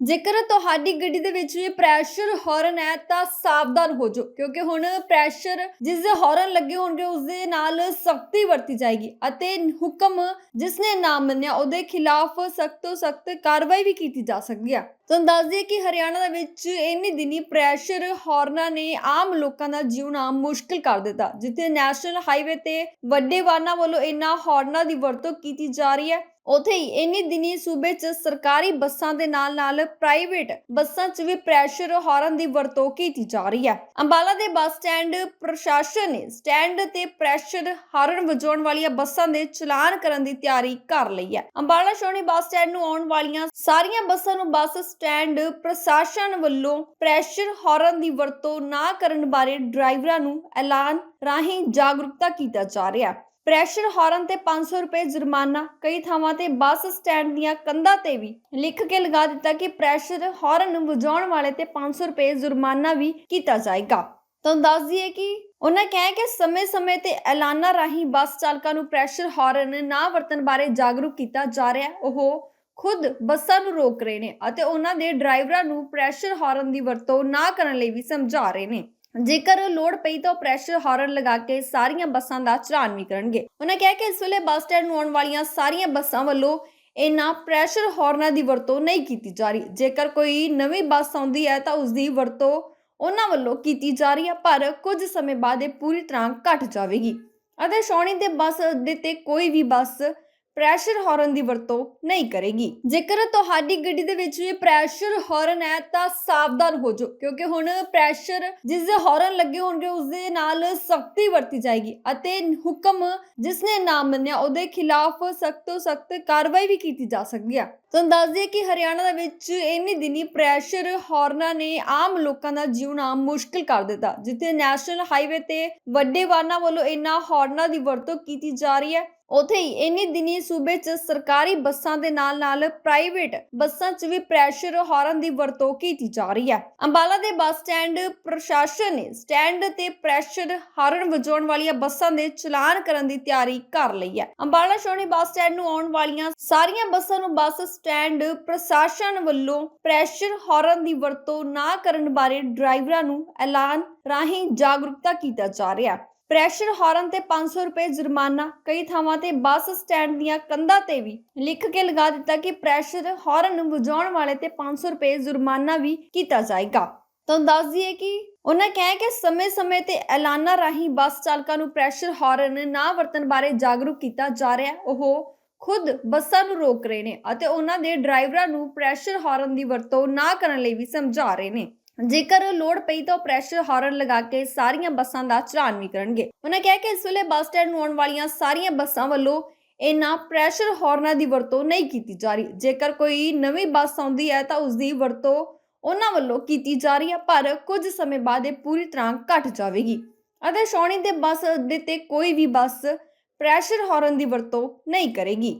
ਜੇਕਰ ਤੁਹਾਡੀ ਗੱਡੀ ਦੇ ਵਿੱਚ ਵੀ ਪ੍ਰੈਸ਼ਰ ਹਾਰਨ ਹੈ ਤਾਂ ਸਾਵਧਾਨ ਹੋ ਜਾਓ, ਕਿਉਂਕਿ ਹੁਣ ਪ੍ਰੈਸ਼ਰ ਜਿਸ ਦੇ ਹਾਰਨ ਲੱਗੇ ਹੋਣਗੇ, ਉਸ ਦੇ ਨਾਲ ਸਖਤੀ ਵਰਤੀ ਜਾਏਗੀ ਅਤੇ ਹੁਕਮ ਜਿਸ ਨੇ ਨਾ ਮੰਨਿਆ, ਉਹਦੇ ਖਿਲਾਫ ਸਖਤ ਤੋਂ ਸਖਤ ਕਾਰਵਾਈ ਵੀ ਕੀਤੀ ਜਾ ਸਕਦੀ ਹੈ ਤੁਹਾਨੂੰ ਦੱਸ ਦਈਏ ਕਿ ਹਰਿਆਣਾ ਦੇ ਵਿੱਚ ਇੰਨੀ ਦਿਨੀ ਪ੍ਰੈਸ਼ਰ ਹਾਰਨਾਂ ਨੇ ਆਮ ਲੋਕਾਂ ਦਾ ਜਿਉਣਾ ਮੁਸ਼ਕਿਲ ਕਰ ਦਿੱਤਾ, ਜਿੱਥੇ ਨੈਸ਼ਨਲ ਹਾਈਵੇ ਤੇ ਵੱਡੇ ਵਾਹਨਾਂ ਵੱਲੋਂ ਇਨ੍ਹਾਂ ਹਾਰਨਾਂ ਦੀ ਵਰਤੋਂ ਕੀਤੀ ਜਾ ਰਹੀ ਹੈ। ਉਥੇ ਹੀ ਇੰਨੀ ਦਿਨੀ ਸੂਬੇ 'ਚ ਸਰਕਾਰੀ ਬੱਸਾਂ ਦੇ ਨਾਲ ਨਾਲ ਪ੍ਰਾਈਵੇਟ ਬੱਸਾਂ 'ਚ ਵੀ ਪ੍ਰੈਸ਼ਰ ਹਾਰਨ ਦੀ ਵਰਤੋਂ ਕੀਤੀ ਜਾ ਰਹੀ ਹੈ। ਅੰਬਾਲਾ ਦੇ ਬੱਸ ਸਟੈਂਡ ਪ੍ਰਸ਼ਾਸਨ ਨੇ ਸਟੈਂਡ ਤੇ ਪ੍ਰੈਸ਼ਰ ਹਾਰਨ ਵਜਾਉਣ ਵਾਲੀਆਂ ਬੱਸਾਂ ਦੇ ਚਲਾਨ ਕਰਨ ਦੀ ਤਿਆਰੀ ਕਰ ਲਈ ਹੈ। ਅੰਬਾਲਾ ਸ਼ੋਣੀ ਬੱਸ ਸਟੈਂਡ ਨੂੰ ਆਉਣ ਵਾਲੀਆਂ ਸਾਰੀਆਂ ਬੱਸਾਂ ਨੂੰ ਬੱਸ ਸਟੈਂਡ ਪ੍ਰਸ਼ਾਸਨ ਵੱਲੋਂ ਪ੍ਰੈਸ਼ਰ ਹਾਰਨ ਦੀ ਵਰਤੋਂ ਨਾ ਕਰਨ ਬਾਰੇ ਡਰਾਈਵਰਾਂ ਨੂੰ ਐਲਾਨ ਰਾਹੀਂ ਜਾਗਰੂਕਤਾ ਕੀਤਾ ਜਾ ਰਿਹਾ ਪ੍ਰੈਸ਼ਰ ਹਾਰਨ ਤੇ 500 ਰੁਪਏ ਜੁਰਮਾਨਾ। ਕਈ ਥਾਵਾਂ ਤੇ ਬੱਸ ਸਟੈਂਡ ਦੀਆਂ ਕੰਧਾਂ ਤੇ ਵੀ ਲਿਖ ਕੇ ਲਗਾ ਦਿੱਤਾ ਕਿ ਪ੍ਰੈਸ਼ਰ ਹਾਰਨ ਵਜਾਉਣ ਵਾਲੇ ਤੇ 500 ਰੁਪਏ ਜੁਰਮਾਨਾ ਵੀ ਕੀਤਾ ਜਾਏਗਾ। ਤੁਹਾਨੂੰ ਦੱਸ ਦਈਏ ਕਿ ਉਹਨਾਂ ਕਿਹਾ ਕਿ ਸਮੇਂ-ਸਮੇਂ ਤੇ ਐਲਾਨਾਂ ਰਾਹੀਂ ਬੱਸ ਚਾਲਕਾਂ ਨੂੰ ਪ੍ਰੈਸ਼ਰ ਹਾਰਨ ਨਾ ਵਰਤਣ ਬਾਰੇ ਜਾਗਰੂਕ ਕੀਤਾ ਜਾ ਰਿਹਾ। ਉਹ ਖੁਦ ਬੱਸਾਂ ਨੂੰ ਰੋਕ ਰਹੇ ਨੇ ਅਤੇ ਉਹਨਾਂ ਦੇ ਡਰਾਈਵਰਾਂ ਨੂੰ ਪ੍ਰੈਸ਼ਰ ਹਾਰਨ ਦੀ ਵਰਤੋਂ ਨਾ ਕਰਨ ਲਈ ਵੀ ਸਮਝਾ ਰਹੇ ਨੇ। ਜੇਕਰ ਲੋੜ ਪਈ ਤਾਂ ਪ੍ਰੈਸ਼ਰ ਹਾਰਨ ਲਗਾ ਕੇ ਸਾਰੀਆਂ ਬੱਸਾਂ ਦਾ ਚਲਾਨ ਵੀ ਕਰਨਗੇ। ਉਹਨਾਂ ਕਿਹਾ ਕਿ ਇਸ ਵੇਲੇ ਬੱਸ ਸਟੈਂਡ ਨੂੰ ਆਉਣ ਵਾਲੀਆਂ ਸਾਰੀਆਂ ਬੱਸਾਂ ਵੱਲੋਂ ਇਹਨਾਂ ਪ੍ਰੈਸ਼ਰ ਹਾਰਨਾਂ ਦੀ ਵਰਤੋਂ ਨਹੀਂ ਕੀਤੀ ਜਾ ਰਹੀ। ਜੇਕਰ ਕੋਈ ਨਵੀਂ ਬੱਸ ਆਉਂਦੀ ਹੈ ਤਾਂ ਉਸ ਦੀ ਵਰਤੋਂ ਉਹਨਾਂ ਵੱਲੋਂ ਕੀਤੀ ਜਾ ਰਹੀ ਹੈ, ਪਰ ਕੁਝ ਸਮੇਂ ਬਾਅਦ ਇਹ ਪੂਰੀ ਤਰ੍ਹਾਂ ਘਟ ਜਾਵੇਗੀ। ਅਤੇ ਸ਼ੌਣੀ ਦੇ ਬੱਸ ਅੱਡੇ ਤੇ ਕੋਈ ਵੀ ਬੱਸ ਪ੍ਰੈਸ਼ਰ ਹਾਰਨ ਦੀ ਵਰਤੋਂ ਨਹੀਂ ਕਰੇਗੀ। ਜੇਕਰ ਤੁਹਾਡੀ ਗੱਡੀ ਦੇ ਵਿੱਚ ਵੀ ਪ੍ਰੈਸ਼ਰ ਹਾਰਨ ਹੈ, ਤਾਂ ਸਾਵਧਾਨ ਹੋ ਜਾਓ, ਕਿਉਂਕਿ ਹੁਣ ਪ੍ਰੈਸ਼ਰ ਜਿਸ ਦੇ ਹਾਰਨ ਲੱਗੇ ਹੋਣਗੇ, ਉਸ ਦੇ ਨਾਲ ਸਖਤੀ ਵਰਤੀ ਜਾਏਗੀ ਅਤੇ ਹੁਕਮ ਜਿਸ ਨੇ ਨਾ ਮੰਨਿਆ, ਉਹਦੇ ਖਿਲਾਫ ਸਖਤ ਤੋਂ ਸਖਤ ਕਾਰਵਾਈ ਵੀ ਕੀਤੀ ਜਾ ਸਕਦੀ ਹੈ ਤੁਹਾਨੂੰ ਦੱਸ ਦਈਏ ਕਿ ਹਰਿਆਣਾ ਦੇ ਵਿੱਚ ਇੰਨੀ ਦਿਨੀ ਪ੍ਰੈਸ਼ਰ ਹਾਰਨਾਂ ਨੇ ਆਮ ਲੋਕਾਂ ਦਾ ਜਿਉਣਾ ਮੁਸ਼ਕਿਲ ਕਰ ਦਿੱਤਾ, ਜਿੱਥੇ ਨੈਸ਼ਨਲ ਹਾਈਵੇ ਤੇ ਵੱਡੇ ਵਾਹਨਾਂ ਵੱਲੋਂ ਇਨ੍ਹਾਂ ਹਾਰਨਾਂ ਦੀ ਵਰਤੋਂ ਕੀਤੀ ਜਾ ਰਹੀ ਹੈ। ਉਥੇ ਹੀ ਇੰਨੀ ਦਿਨੀ ਸੂਬੇ 'ਚ ਸਰਕਾਰੀ ਬੱਸਾਂ ਦੇ ਨਾਲ ਨਾਲ ਪ੍ਰਾਈਵੇਟ ਬੱਸਾਂ 'ਚ ਵੀ ਪ੍ਰੈਸ਼ਰ ਹਾਰਨ ਦੀ ਵਰਤੋਂ ਕੀਤੀ ਜਾ ਰਹੀ ਹੈ। ਅੰਬਾਲਾ ਦੇ ਬੱਸ ਸਟੈਂਡ ਪ੍ਰਸ਼ਾਸਨ ਨੇ ਸਟੈਂਡ ਤੇ ਪ੍ਰੈਸ਼ਰ ਹਾਰਨ ਵਜਾਉਣ ਵਾਲੀਆਂ ਬੱਸਾਂ ਦੇ ਚਲਾਨ ਕਰਨ ਦੀ ਤਿਆਰੀ ਕਰ ਲਈ ਹੈ। ਅੰਬਾਲਾ ਸ਼ੋਣੀ ਬੱਸ ਸਟੈਂਡ ਨੂੰ ਆਉਣ ਵਾਲੀਆਂ ਸਾਰੀਆਂ ਬੱਸਾਂ ਨੂੰ ਬੱਸ ਸਟੈਂਡ ਪ੍ਰਸ਼ਾਸਨ ਵੱਲੋਂ ਪ੍ਰੈਸ਼ਰ ਹਾਰਨ ਦੀ ਵਰਤੋਂ ਨਾ ਕਰਨ ਬਾਰੇ ਡਰਾਈਵਰਾਂ ਨੂੰ ਐਲਾਨ ਰਾਹੀਂ ਜਾਗਰੂਕਤਾ ਕੀਤਾ ਜਾ ਰਿਹਾ ਹੈ। ਪ੍ਰੈਸ਼ਰ ਹਾਰਨ ਤੇ 500 ਰੁਪਏ ਜੁਰਮਾਨਾ। ਕਈ ਥਾਵਾਂ ਤੇ ਬੱਸ ਸਟੈਂਡ ਦੀਆਂ ਕੰਧਾਂ ਤੇ ਵੀ ਲਿਖ ਕੇ ਲਗਾ ਦਿੱਤਾ ਕਿ ਪ੍ਰੈਸ਼ਰ ਹਾਰਨ ਵਜਾਉਣ ਵਾਲੇ ਤੇ 500 ਰੁਪਏ ਜੁਰਮਾਨਾ ਵੀ ਕੀਤਾ ਜਾਏਗਾ। ਤੁਹਾਨੂੰ ਦੱਸ ਦਈਏ ਕਿ ਉਹਨਾਂ ਕਿਹਾ ਕਿ ਸਮੇਂ-ਸਮੇਂ ਤੇ ਐਲਾਨਾਂ ਰਾਹੀਂ ਬੱਸ ਚਾਲਕਾਂ ਨੂੰ ਪ੍ਰੈਸ਼ਰ ਹਾਰਨ ਨਾ ਵਰਤਣ ਬਾਰੇ ਜਾਗਰੂਕ ਕੀਤਾ ਜਾ ਰਿਹਾ। ਉਹ ਖੁਦ ਬੱਸਾਂ ਨੂੰ ਰੋਕ ਰਹੇ ਨੇ ਅਤੇ ਉਹਨਾਂ ਦੇ ਡਰਾਈਵਰਾਂ ਨੂੰ ਪ੍ਰੈਸ਼ਰ ਹਾਰਨ ਦੀ ਵਰਤੋਂ ਨਾ ਕਰਨ ਲਈ ਵੀ ਸਮਝਾ ਰਹੇ ਨੇ। ਜੇਕਰ ਲੋੜ ਪਈ ਤਾਂ ਉਹ ਪ੍ਰੈਸ਼ਰ ਹਾਰਨ ਲਗਾ ਕੇ ਸਾਰੀਆਂ ਬੱਸਾਂ ਦਾ ਚਲਾਨ ਵੀ ਕਰਨਗੇ। ਉਹਨਾਂ ਕਿਹਾ ਕਿ ਇਸ ਵੇਲੇ ਬੱਸ ਸਟੈਂਡ ਨੂੰ ਆਉਣ ਵਾਲੀਆਂ ਸਾਰੀਆਂ ਬੱਸਾਂ ਵੱਲੋਂ ਇਹਨਾਂ ਪ੍ਰੈਸ਼ਰ ਹਾਰਨਾਂ ਦੀ ਵਰਤੋਂ ਨਹੀਂ ਕੀਤੀ ਜਾ ਰਹੀ। ਜੇਕਰ ਕੋਈ ਨਵੀਂ ਬੱਸ ਆਉਂਦੀ ਹੈ ਤਾਂ ਉਸ ਦੀ ਵਰਤੋਂ ਉਹਨਾਂ ਵੱਲੋਂ ਕੀਤੀ ਜਾ ਰਹੀ ਹੈ, ਪਰ ਕੁਝ ਸਮੇਂ ਬਾਅਦ ਇਹ ਪੂਰੀ ਤਰ੍ਹਾਂ ਘਟ ਜਾਵੇਗੀ। ਅਤੇ ਸ਼ੌਣੀ ਦੇ ਬੱਸ ਅੱਡੇ ਤੇ ਕੋਈ ਵੀ ਬੱਸ ਪ੍ਰੈਸ਼ਰ ਹਾਰਨ ਦੀ ਵਰਤੋਂ ਨਹੀਂ ਕਰੇਗੀ।